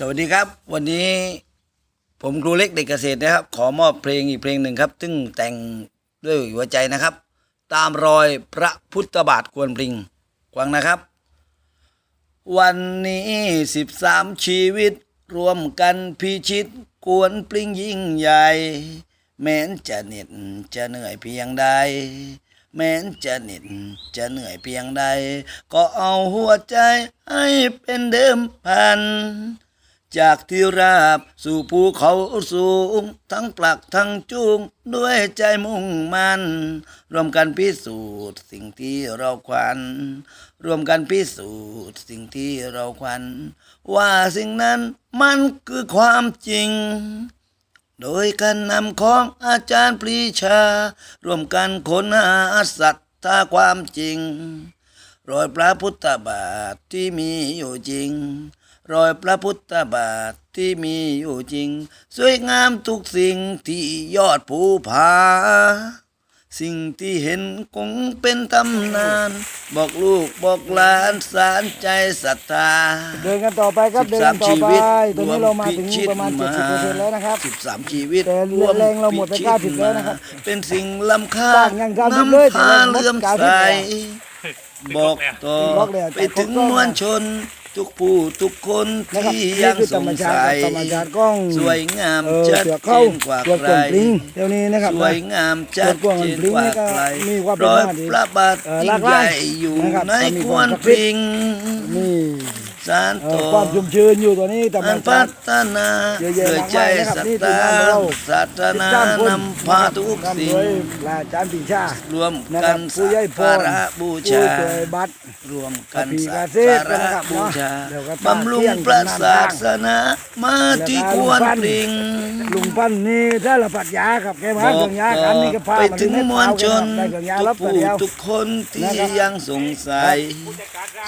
สวัสดีครับ วันนี้ผมครูเล็กเด็กเกษตรนะครับ ขอมอบเพลงอีกเพลงหนึ่งครับ ซึ่งแต่งด้วยหัวใจนะครับ ตามรอยพระพุทธบาทควรปริงฟังนะครับ วันนี้สิบสามชีวิตรวมกันพิชิตกวนปลิงยิ่งใหญ่ แม้นจะเหน็ดจะเหนื่อยเพียงใดแม้นจะเหน็ดจะเหนื่อยเพียงใด ก็เอาหัวใจให้เป็นเดิมพัน จากที่ราบสู่ภูเขาสูง ทั้งปลักทั้งจูง ด้วยใจมุ่งมันร่วมกันพิสูจน์สิ่งที่เราควันร่วมกันพิสูจน์สิ่งที่เราควันว่าสิ่งนั้นมันคือความจริง โดยการนำของอาจารย์ปรีชา ร่วมกันค้นหาสัตถาความจริงรอยพระพุทธบาทที่มีอยู่จริง รอยพระพุทธบาทที่มีอยู่จริง สวยงามทุกสิ่งที่ยอดภูผา สิ่งที่เห็นคงเป็นตำนาน บอกลูกบอกหลานสารใจศรัทธา เดินกันต่อไปครับเดินกัน13ต่อชีไปวิตตอนนี้เรามาถึงพิชิตประมาณมา70%แล้วนะครับ สิบสามชีวิตแต่เรือแรงเราหมดไปพิชิต90แล้วนะครับมาเป็นสิ่งล้ำค่าสร้างยังทำไม่น้ำเลยแต่พาแรงหมดเลื่อม90ใสแล้วบอกต่อบล็อกเลยไปถึงจับกล้องมวลชน ทุกผู้ทุกคนนะครับที่นี่ยังคือสธรงรมชาสัติยธรรมชาติกล้องสวยงามเออชัดเสือเจเข้านกว่าตัวใคกรลปลิงเดี๋ยวนี้นะครับสวยงามชัดตัวกลเจมนปลิงกว่านี่ก็ใครมีความเป็นรอยมาดีพระบาทเอ่อยิ่หลางกหใหลายญ่อยู่นะครับในก็มีควความรศักดิ์ปสิทธิ์ริงนี่ สารเอ่ต่ออความชุ่มชื้นอยู่ตัวนี้ธรรมอันชาพัติฒนาเยอะแยะเกิดใจมากมายนะครับศรัทนี่ทีมธางานของเราศาสนา13คนนำพาทุกนำสิ่โดงยพระอาจารย์ปีชารวมนะคกัรับนผู้ใหญ่พสักรการะบูผู้ชาช่วยบัตร รวมกันอภิสักากเสษการะนะครับบูชาเดี๋ยวก็บำรุงเที่ยงพระน้ำศาทางสนามาที่ควรปริง ลุงปั้นนี่ถ้าเราปัดยาครับแกมาบอเครื่กองยาต่กัอนนี่ก็พาไปมาถึงในมวลชนได้เครื่องยาทุรักบแต่ผู้เดียว ทุกคนที่นะครับ ยังสงสัย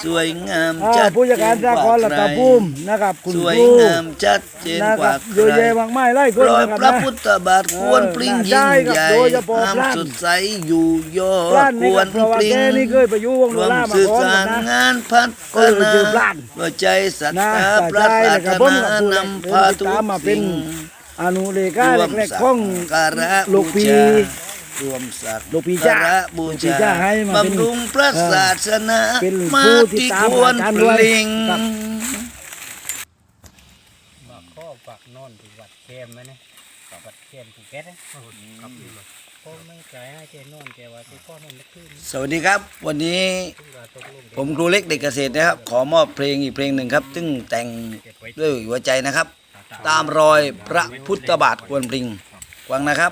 สวยงามอ่าชัดผู้จัดการเจสานคกรว่ารัใคตรภูมินะครับ คุณสวยครูงามชัดเจนนะกครัว่าบใคเยอะรแยะมากมายไล่คนรอยนะครับพระนะพุทธบาทควรปริงยิ่งใหญ่โดยเฉพาะงามพระสดใสอยู่ยอพลาดนคนี่วก็รเพราะว่าปริแกงนี่เคยไปอยู่วงรโนวมล่ามาสื่อก่อนสารนะงานพัฒก็เลยนาชื่อพลานด้วยใจศรัทนะธาแต่พระใจศาแล้วสก็ผมกับนาผู้เล่นนำเดิพานติดทุกตามมาเป็น สิ่ง อนุเลขาแรกๆของการะลูกปี รวมสักลูกปีจ้าการะบูลูกปีชาจ้าให้มาเป็นบำรุงพระเอ่อศาสนาเป็นมาผู้ที่ที่ตามควรอาจารย์ปด้วยลิงครับว่าข้อฝักนอนที่วัดเข้มไหมเนี่ยกับวัดเข้มภูเก็ตนะครับพ่อไม่ใจให้เจนอนแกว่าที่พ่อนอนไม่ขึ้นสวัสดีครับ วันนี้ซึ่งว่าตกลงผมครูเล็กเด็กเกษตรนะครับ ขอมอบเพลงอีกเพลงหนึ่งครับ ซึ่งแต่งด้วยหัวใจนะครับ ตามรอยพระพุทธบาทควรปริงฟังนะครับ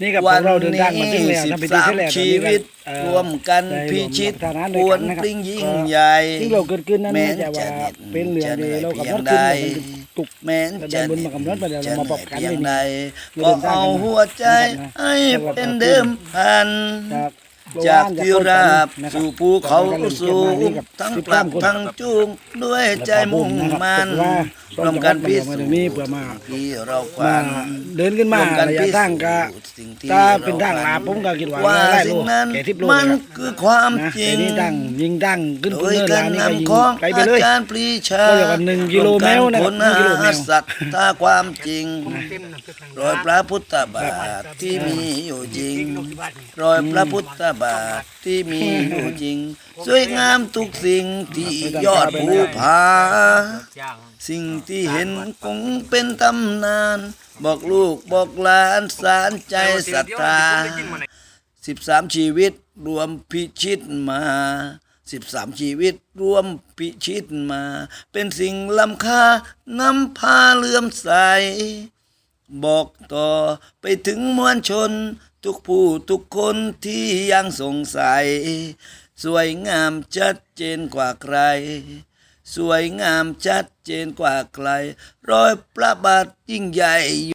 นะครับนี่กับวันเราเดินทางมาถึนี้งแล้วสิบทำพิธีสามที่แรกชีวิตเอ่อรวมกันได้พิชิตรวมฐานะคด้วยวกัรนนะครับปริงยิ่งก็ใหญ่ที่เราเกิดขึ้นนั้นแม้ไม่ใช่ว่าจะเหน็ดเป็นเรื่องจะเหนื่ดีอยเรากำหนดเพีขึ้ยนงใดเป็นตุกแม้จะจะเดินบนมากำหนดไปเดี๋ยวเรามาบอกกันเพียงไว้นี่ใดเราก็เดินทางเอากันมาหัวใจนะครับนะให้เป็นเดิมพัน จากจากที่ราบนะครับสู่ภูเขาสูงกับทั้งสิบปลัสากมคนทั้งจูงด้วยใจมุ่งมันว่าร่วมกันพิมาสูตจรงนี้น์เพื่อมาที่เราคมาวันเดินขึ้นมาร่วมกันระยะพิทางสูก็จน์สิ่งที่ถ้าเราเป็นทางลาฝัผมก็คิดว่าว่าไล่โลสิ่งนั้นแก่ทิพโลมันเลยครับคือความนะจริแต่งนี่ตั้งยิงตั้งขึ้นโดคุณยเนินการลานี่ก็ยิงนำของไกลไปอาเลยจารย์ปรีชาก็เรียกว่าหนึ่งกิโลเมตรนะครับร่วมกันหนึ่งกิโลเมตรค้นหาสัตว์ถ้าความจริงรอยพระพุทธบาทที่มีอยู่จริงรอยพระพุทธบาทที่มีอยู่จริง สวยงามทุกสิ่งที่ยอดภูผาจ้างสิ่งที่เห็นคงเป็นตำนาน บอกลูกบอกหลานสารใจศรัทธาสิบสามชีวิตรวมพิชิตมาสิบสามชีวิตรวมพิชิตมา เป็นสิ่งล้ำค่านำพาเลื่อมใส บอกต่อไปถึงมวลชน ทุกผู้ทุกคนที่ยังสงสัย สวยงามชัดเจนกว่าใคร สวยงามชัดเจนกว่าใคร รอยพระบาทยิ่งใหญ่